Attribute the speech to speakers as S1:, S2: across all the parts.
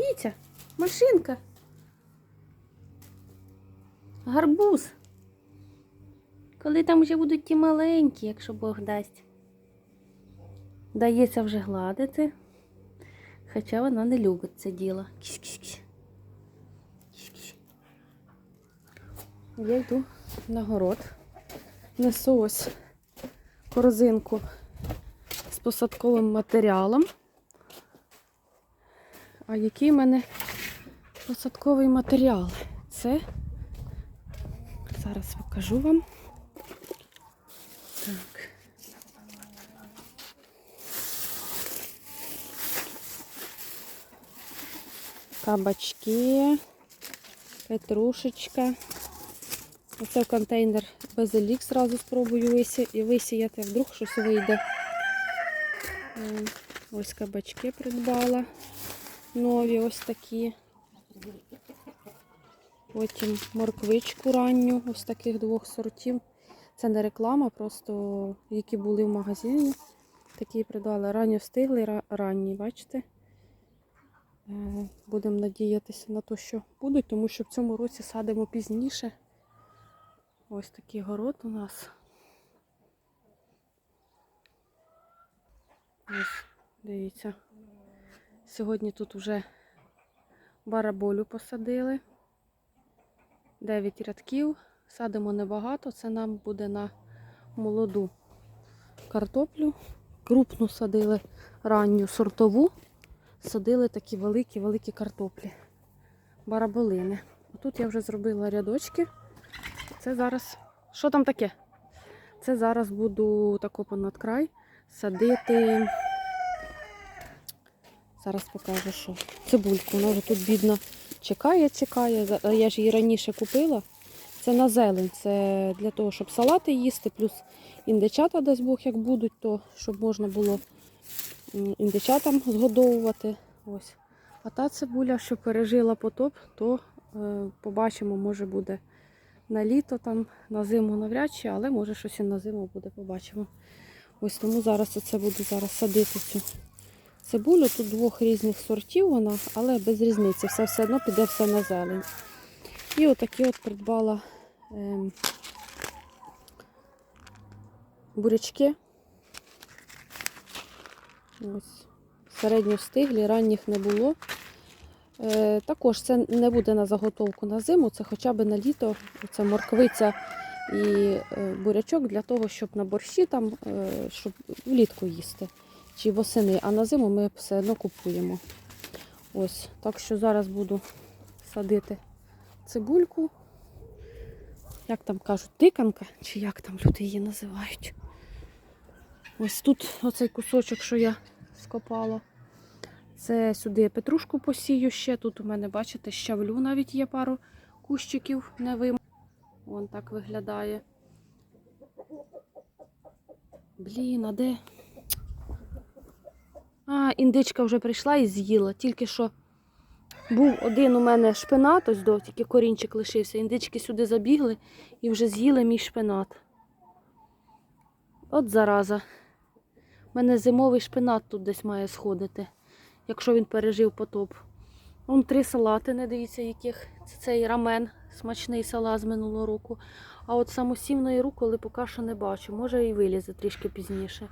S1: Кітя, машинка. Гарбуз. Коли там вже будуть ті маленькі, якщо Бог дасть. Дається вже гладити. Хоча вона не любить це діло. Кісь-кісь-кісь. Кісь-кісь. Я йду на город. Несу ось корзинку з посадковим матеріалом. А який в мене посадковий матеріал? Це зараз покажу вам. Так. Кабачки, петрушечка. Оце контейнер базилік зразу спробую висіяти, вдруг щось вийде. Ем, Ось кабачки придбала. Нові ось такі. Потім морквичку ранню, ось таких двох сортів. Це не реклама, просто які були в магазині. Такі придбала. Ранньо встигли, ра- ранні, бачите? Е, Будемо надіятися на те, що будуть, тому що в цьому році садимо пізніше. Ось такий город у нас. Ось, дивіться. Сьогодні тут вже бараболю посадили. 9 рядків. Садимо небагато, це нам буде на молоду картоплю. Крупну садили ранню сортову. Садили такі великі-великі картоплі. Бараболини. Тут я вже зробила рядочки. Це зараз. Що там таке? Це зараз буду тако понад край садити. Зараз покажу, що цибульку. Вона вже тут бідно чекає, чекає. Я ж її раніше купила. Це на зелень. Це для того, щоб салати їсти, плюс індичата дасть Бог, як будуть, то щоб можна було індичатам згодовувати. Ось. А та цибуля, що пережила потоп, то е, побачимо, може буде на літо, там, на зиму навряд чи, але може щось і на зиму буде, побачимо. Ось тому зараз оце буду зараз садити цю цибулю. Тут двох різних сортів вона, але без різниці. Все все одно піде все на зелень. І отакі от придбала ем, бурячки. Ось. Середньо встиглі, ранніх не було. Е, також це не буде на заготовку на зиму, це хоча б на літо. Це морквиця і е, бурячок для того, щоб на борщі там, е, щоб влітку їсти чи восени, а на зиму ми все одно купуємо. Ось, так що зараз буду садити цибульку. Як там кажуть, тиканка, чи як там люди її називають. Ось тут оцей кусочок, що я скопала. Це сюди петрушку посію ще. Тут у мене, бачите, щавлю навіть є пару кущиків не вим. Вон так виглядає. Блін, а де? Індичка вже прийшла і з'їла. Тільки що був один у мене шпинат, ось до, тільки корінчик лишився. Індички сюди забігли і вже з'їли мій шпинат. От зараза. У мене зимовий шпинат тут десь має сходити, якщо він пережив потоп. Вон три салати, не дивіться, яких. Це цей рамен, смачний салат з минулого року. А от самосівної руколи поки що не бачу. Може і вилізе трішки пізніше.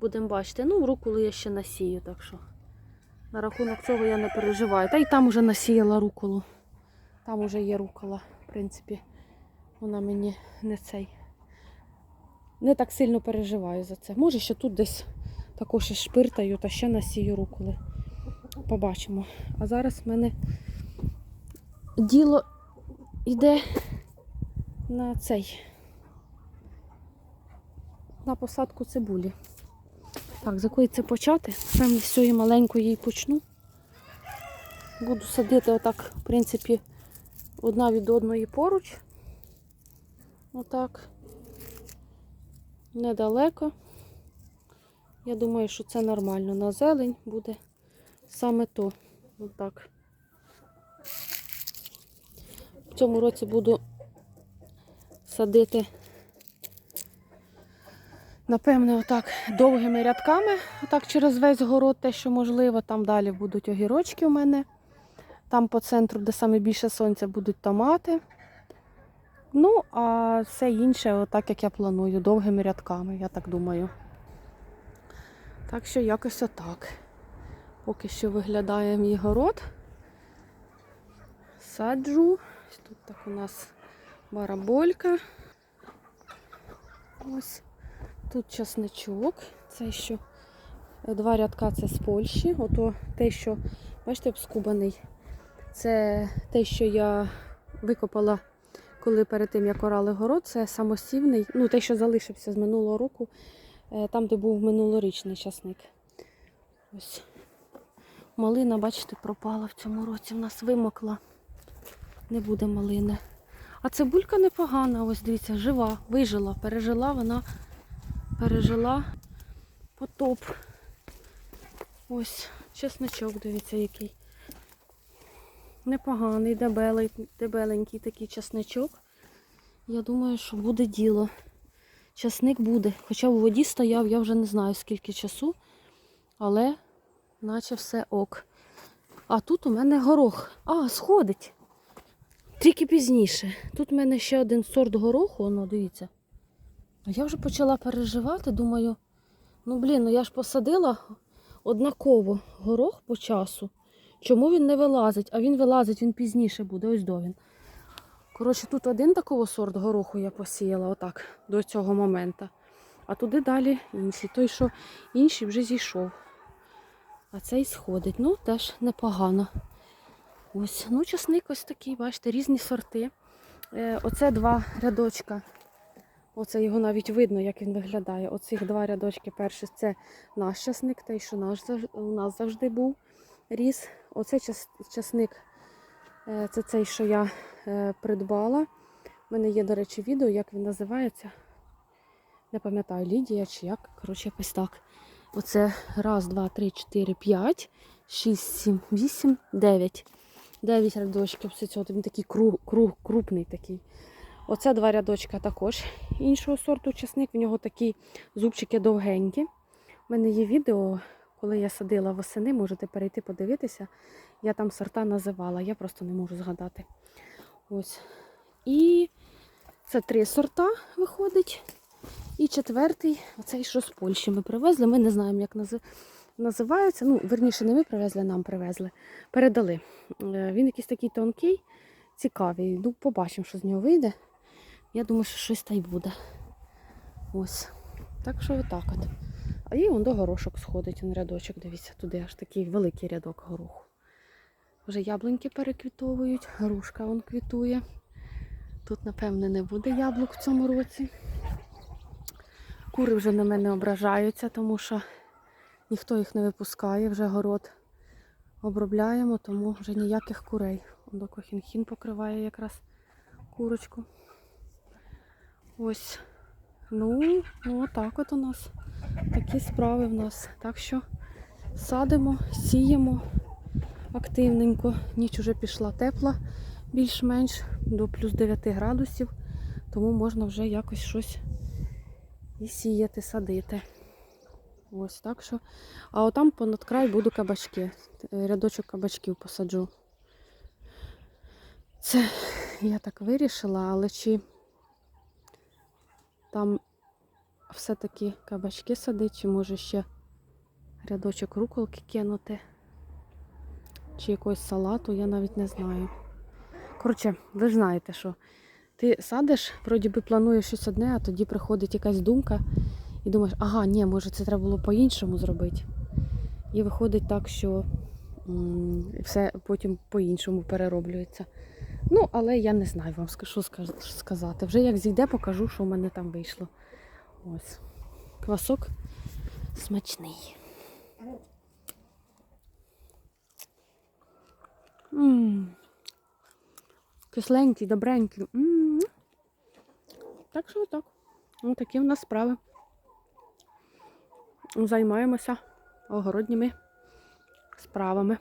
S1: Будемо бачити. Ну, руколи я ще насію, так що на рахунок цього я не переживаю. Та й там уже насіяла руколу. Там уже є рукола, в принципі. Вона мені не цей. Не так сильно переживаю за це. Може, ще тут десь також шпиртаю та ще насію руколи. Побачимо. А зараз в мене діло йде на цей. На посадку цибулі. Так, з якої це почати? Прямо з цієї маленької почну. Буду садити отак, в принципі, одна від одної поруч. Отак. Недалеко. Я думаю, що це нормально. На зелень буде саме то. Отак. В цьому році буду садити Напевне, отак довгими рядками, отак через весь город, те, що можливо. Там далі будуть огірочки у мене. Там по центру, де саме більше сонця, будуть томати. Ну, а все інше, отак як я планую, довгими рядками, я так думаю. Так що якось отак. Поки що виглядає мій город. Саджу. Тут так у нас бараболька. Ось. Тут часничок. Це що два рядка це з Польщі. Ото те, що, бачите, обскубаний. Це те, що я викопала, коли перед тим як орали город. Це самосівний, ну те, що залишився з минулого року, е, там, де був минулорічний часник. Ось. Малина, бачите, пропала в цьому році. В нас вимокла. Не буде малини. А цибулька непогана, ось дивіться, жива, вижила, пережила вона, пережила потоп. Ось, чесночок, дивіться, який. Непоганий, дебелий, дебеленький такий чесночок. Я думаю, що буде діло. Часник буде. Хоча у воді стояв, я вже не знаю скільки часу, але наче все ок. А тут у мене горох. А, сходить. Тільки пізніше. Тут в мене ще один сорт гороху, воно, дивіться. А я вже почала переживати, думаю, ну блін, ну я ж посадила однаково горох по часу. Чому він не вилазить? А він вилазить, він пізніше буде, ось до він. Коротше, тут один такого сорт гороху я посіяла, отак, до цього моменту. А туди далі інший. Той, що інший вже зійшов. А цей сходить. Ну, теж непогано. Ось, ну, часник ось такий, бачите, різні сорти. Е, оце два рядочка. Оце його навіть видно, як він виглядає. Оцих два рядочки. Перший це наш часник, той, що наш, у нас завжди був ріс. Оцей час, часник е, це цей, що я е, придбала. У мене є, до речі, відео, як він називається. Не пам'ятаю, Лідія чи як. Коротше, якось так. Оце раз, два, три, чотири, п'ять, шість, сім, вісім, дев'ять. Дев'ять рядочків. Він такий круг, круг, крупний такий. Оце два рядочка також іншого сорту часник. В нього такі зубчики довгенькі. У мене є відео, коли я садила восени, можете перейти подивитися. Я там сорта називала, я просто не можу згадати. Ось. І це три сорта виходить. І четвертий, оцей, що з Польщі ми привезли. Ми не знаємо, як нази- називається. Ну, верніше, не ми привезли, нам привезли. Передали. Е, Він якийсь такий тонкий, цікавий. Ну, побачимо, що з нього вийде. Я думаю, що щось та й буде. Ось. Так що отак от. А і вон до горошок сходить, он рядочок, дивіться, туди аж такий великий рядок гороху. Вже яблуньки переквітовують, грушка вон квітує. Тут, напевне, не буде яблук в цьому році. Кури вже на мене ображаються, тому що ніхто їх не випускає, вже город обробляємо, тому вже ніяких курей. До кохінхін покриває якраз курочку. Ось. Ну, ну так от у нас такі справи в нас. Так що садимо, сіємо активненько. Ніч уже пішла тепла, більш-менш до плюс 9 градусів, тому можна вже якось щось і сіяти, садити. Ось так що. А отам понад край буду кабачки. Рядочок кабачків посаджу. Це я так вирішила, але чи там все-таки кабачки садити, чи може ще рядочок руколки кинути, чи якогось салату, я навіть не знаю. Коротше, ви ж знаєте, що ти садиш, вроді би плануєш щось одне, а тоді приходить якась думка і думаєш, ага, ні, може це треба було по-іншому зробити. І виходить так, що все потім по-іншому перероблюється. Ну, але я не знаю вам, що сказати. Вже як зійде, покажу, що в мене там вийшло. Ось. Квасок смачний. М. Кисленький, добренький. М. Так що так. Ось такі в нас справи. Займаємося огородніми справами.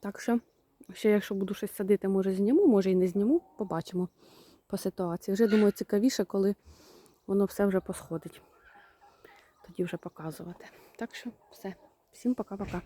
S1: Так що, ще якщо буду щось садити, може зніму, може і не зніму, побачимо по ситуації. Вже думаю, цікавіше, коли воно все вже посходить. Тоді вже показувати. Так що все. Всім пока-пока.